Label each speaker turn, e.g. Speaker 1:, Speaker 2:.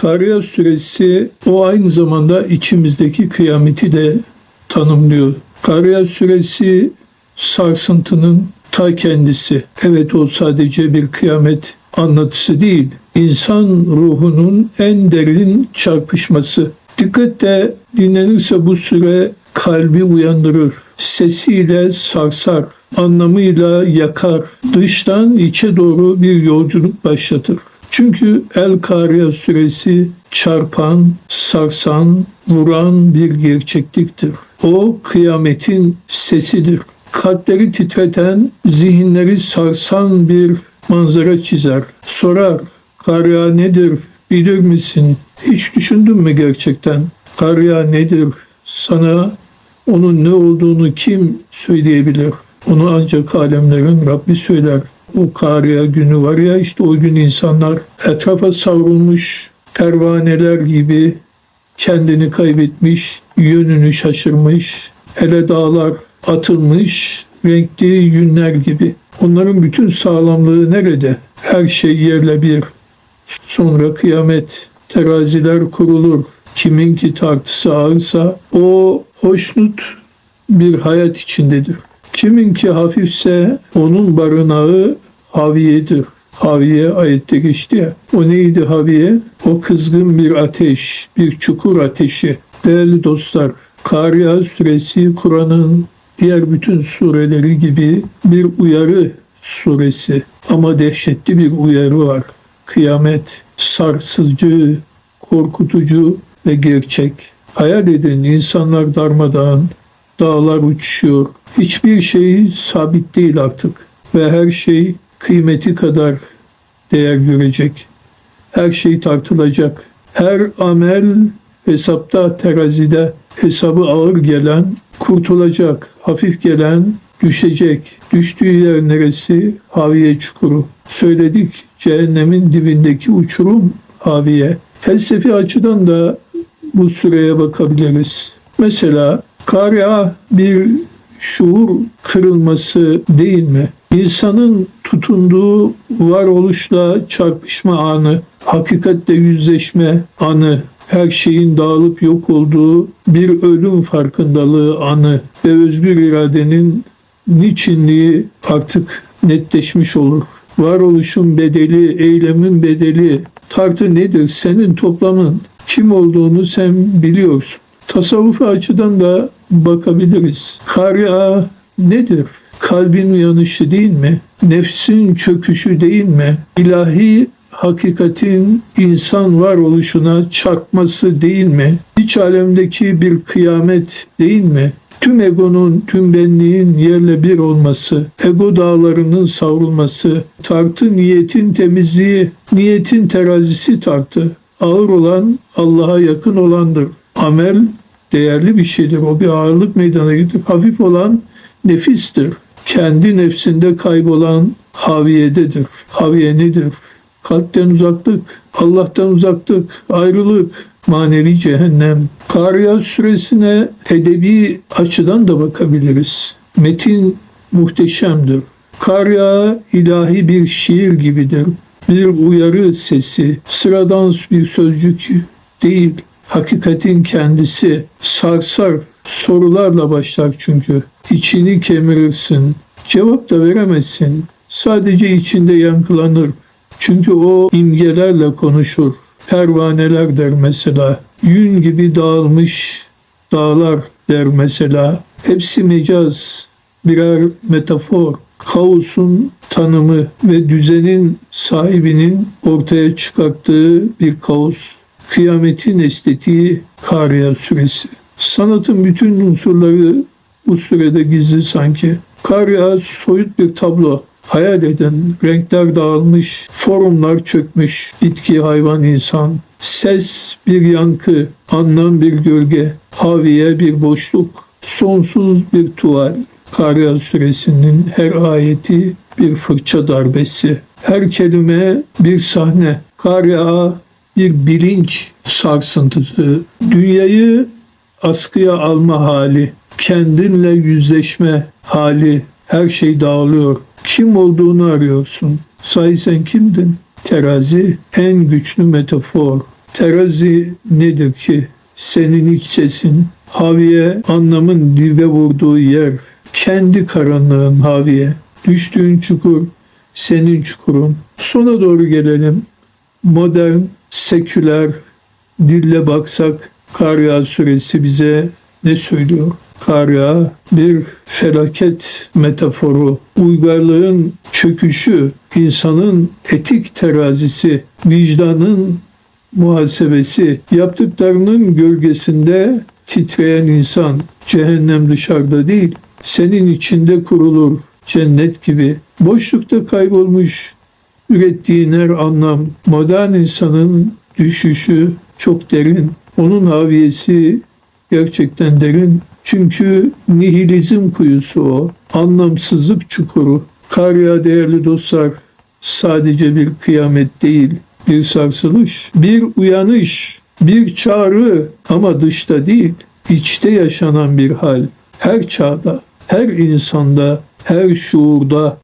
Speaker 1: Kariya suresi o aynı zamanda içimizdeki kıyameti de tanımlıyor. Kariya suresi sarsıntının ta kendisi. Evet o sadece bir kıyamet anlatısı değil. İnsan ruhunun en derin çarpışması. Dikkatle dinlenirse bu süre kalbi uyandırır. Sesiyle sarsar, anlamıyla yakar. Dıştan içe doğru bir yolculuk başlatır. Çünkü El Kariya suresi çarpan, sarsan, vuran bir gerçekliktir. O kıyametin sesidir. Kalpleri titreten, zihinleri sarsan bir manzara çizer. Sorar, Kariya nedir bilir misin? Hiç düşündün mü gerçekten? Kariya nedir? Sana onun ne olduğunu kim söyleyebilir? Onu ancak alemlerin Rabbi söyler. O Kariya günü var ya işte o gün insanlar etrafa savrulmuş pervaneler gibi kendini kaybetmiş, yönünü şaşırmış, hele dağlar atılmış, renkli yünler gibi. Onların bütün sağlamlığı nerede? Her şey yerle bir. Sonra kıyamet, teraziler kurulur. Kiminki tartısı ağırsa o hoşnut bir hayat içindedir. Kiminki hafifse onun barınağı haviyedir. Haviye ayette geçti ya. O neydi haviye? O kızgın bir ateş, bir çukur ateşi. Değerli dostlar, Kariya suresi Kur'an'ın diğer bütün sureleri gibi bir uyarı suresi. Ama dehşetli bir uyarı var. Kıyamet, sarsıcı, korkutucu ve gerçek. Hayal edin insanlar darmadağın, dağlar uçuşuyor. Hiçbir şey sabit değil artık ve her şey kıymeti kadar değer görecek. Her şey tartılacak. Her amel hesapta terazide hesabı ağır gelen kurtulacak, hafif gelen düşecek. Düştüğü yer neresi? Haviye çukuru. Söyledik cehennemin dibindeki uçurum haviye. Felsefi açıdan da bu süreye bakabiliriz. Mesela Kariya bir şuur kırılması değil mi? İnsanın tutunduğu varoluşla çarpışma anı, hakikatle yüzleşme anı, her şeyin dağılıp yok olduğu bir ölüm farkındalığı anı ve özgür iradenin niçinliği artık netleşmiş olur. Varoluşun bedeli, eylemin bedeli, tartı nedir? Senin toplamın. Kim olduğunu sen biliyorsun. Tasavvufi açıdan da bakabiliriz. Kariya nedir? Kalbin uyanışı değil mi? Nefsin çöküşü değil mi? İlahi hakikatin insan varoluşuna çarpması değil mi? İç alemdeki bir kıyamet değil mi? Tüm egonun, tüm benliğin yerle bir olması, ego dağlarının savrulması, tartı niyetin temizliği, niyetin terazisi tartı. Ağır olan Allah'a yakın olandır. Amel değerli bir şeydir. O bir ağırlık meydana getirir. Hafif olan nefistir. Kendi nefsinde kaybolan haviyededir. Haviye nedir? Kalpten uzaklık, Allah'tan uzaklık, ayrılık, manevi cehennem. Kariya suresine edebi açıdan da bakabiliriz. Metin muhteşemdir. Kariya ilahi bir şiir gibidir. Bir uyarı sesi, sıradan bir sözcük değil. Hakikatin kendisi sarsar, sorularla başlar çünkü. İçini kemirirsin, cevap da veremezsin. Sadece içinde yankılanır. Çünkü o imgelerle konuşur. Pervaneler der mesela. Yün gibi dağılmış dağlar der mesela. Hepsi mecaz, birer metafor. Kaosun tanımı ve düzenin sahibinin ortaya çıkarttığı bir kaos. Kıyametin estetiği Kariya süresi. Sanatın bütün unsurları bu sürede gizli sanki. Kariya soyut bir tablo. Hayal edin, renkler dağılmış, formlar çökmüş, bitki, hayvan, insan. Ses bir yankı, anlam bir gölge, haviye bir boşluk, sonsuz bir tuval. Kariya suresinin her ayeti bir fırça darbesi. Her kelime bir sahne. Kariya bir bilinç sarsıntısı. Dünyayı askıya alma hali, kendinle yüzleşme hali, her şey dağılıyor. Kim olduğunu arıyorsun. Sahi sen kimdin? Terazi en güçlü metafor. Terazi nedir ki? Senin iç sesin, haviye anlamın dibe vurduğu yer, kendi karanlığın haviye, düştüğün çukur, senin çukurun. Sona doğru gelelim. Modern, seküler dille baksak Karya suresi bize ne söylüyor? Karya bir felaket metaforu, uygarlığın çöküşü, insanın etik terazisi, vicdanın muhasebesi, yaptıklarının gölgesinde titreyen insan, cehennem dışarıda değil, senin içinde kurulur, cennet gibi. Boşlukta kaybolmuş, ürettiğin her anlam, modern insanın düşüşü çok derin. Onun haviyesi gerçekten derin. Çünkü nihilizm kuyusu o. Anlamsızlık çukuru. Karya değerli dostlar sadece bir kıyamet değil, bir sarsılış, bir uyanış, bir çağrı ama dışta değil, içte yaşanan bir hal. Her çağda, her insanda, her şuurda